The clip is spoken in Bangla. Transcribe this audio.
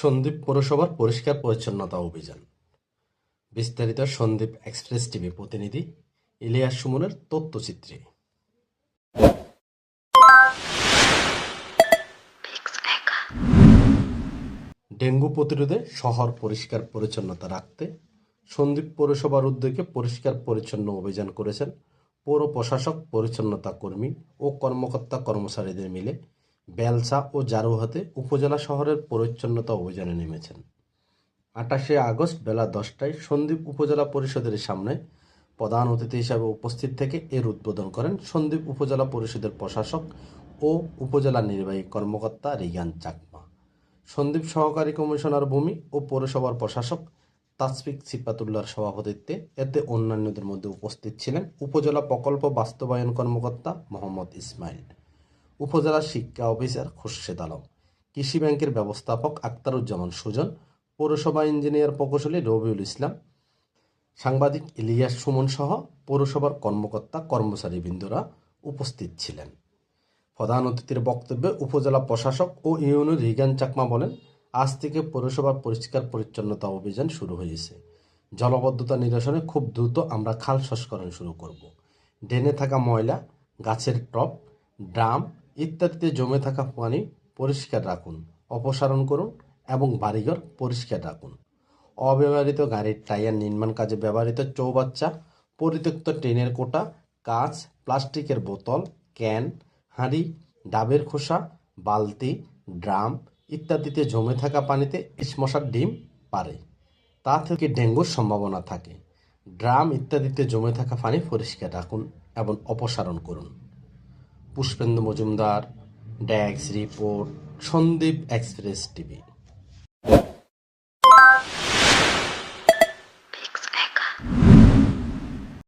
সন্দ্বীপ পৌরসভার পরিষ্কার পরিচ্ছন্নতা অভিযান। বিস্তারিত সন্দ্বীপ এক্সপ্রেস টিভি প্রতিনিধি ইলিয়াস সুমনের তথ্যচিত্রে। ডেঙ্গু প্রতিরোধে শহর পরিষ্কার পরিচ্ছন্নতা রাখতে সন্দ্বীপ পৌরসভার উদ্যোগে পরিষ্কার পরিচ্ছন্ন অভিযান করেছেন পৌর প্রশাসক, পরিচ্ছন্নতা কর্মী ও কর্মকর্তা কর্মচারীদের মিলে বেলসা ও জারুহাতে উপজেলা শহরের পরিচ্ছন্নতা অভিযানে নেমেছেন। আঠাশে আগস্ট বেলা দশটায় সন্দ্বীপ উপজেলা পরিষদের সামনে প্রধান অতিথি হিসাবে উপস্থিত থেকে এর উদ্বোধন করেন সন্দ্বীপ উপজেলা পরিষদের প্রশাসক ও উপজেলা নির্বাহী কর্মকর্তা রিগান চাকমা। সন্দ্বীপ সহকারী কমিশনার ভূমি ও পৌরসভার প্রশাসক তাসফিক সিপাতুল্লার সভাপতিত্বে এতে অন্যান্যদের মধ্যে উপস্থিত ছিলেন উপজেলা প্রকল্প বাস্তবায়ন কর্মকর্তা মোহাম্মদ ইসমাইল। উপজেলা শিক্ষা অফিসার খুরশেদ আলম, কৃষি ব্যাংকের ব্যবস্থাপক আক্তারুজ্জামান সুজন, পৌরসভা ইঞ্জিনিয়ার প্রকৌশলী রবিউল ইসলাম, সাংবাদিক ইলিয়াস সুমন সহ পৌরসভার কর্মকর্তা কর্মচারী কর্মচারীবৃন্দরা উপস্থিত ছিলেন। প্রধান অতিথির বক্তব্যে উপজেলা প্রশাসক ও ইউনু রিগান চাকমা বলেন, আজ থেকে পৌরসভার পরিষ্কার পরিচ্ছন্নতা অভিযান শুরু হয়েছে। জলবদ্ধতা নিরসনে খুব দ্রুত আমরা খাল সংস্করণ শুরু করব। ড্রেনে থাকা ময়লা, গাছের টপ ড্রাম ইত্যাদিতে জমে থাকা পানি পরিষ্কার রাখুন, অপসারণ করুন এবং বাড়িঘর পরিষ্কার রাখুন। অব্যবহৃত গাড়ির টায়ার নির্মাণ কাজে ব্যবহৃত চৌবাচ্চা, পরিত্যক্ত ট্রেনের কোটা, কাঁচ, প্লাস্টিকের বোতল, ক্যান, হাঁড়ি, ডাবের খোসা, বালতি, ড্রাম ইত্যাদিতে জমে থাকা পানিতে মশার ডিম পারে। তা থেকে ডেঙ্গুর সম্ভাবনা থাকে। ড্রাম ইত্যাদিতে জমে থাকা পানি পরিষ্কার রাখুন এবং অপসারণ করুন। পুষ্পেন্দু মজুমদার ড্যাক্স রিপোর্ট সন্দীপ এক্সপ্রেস টিভি।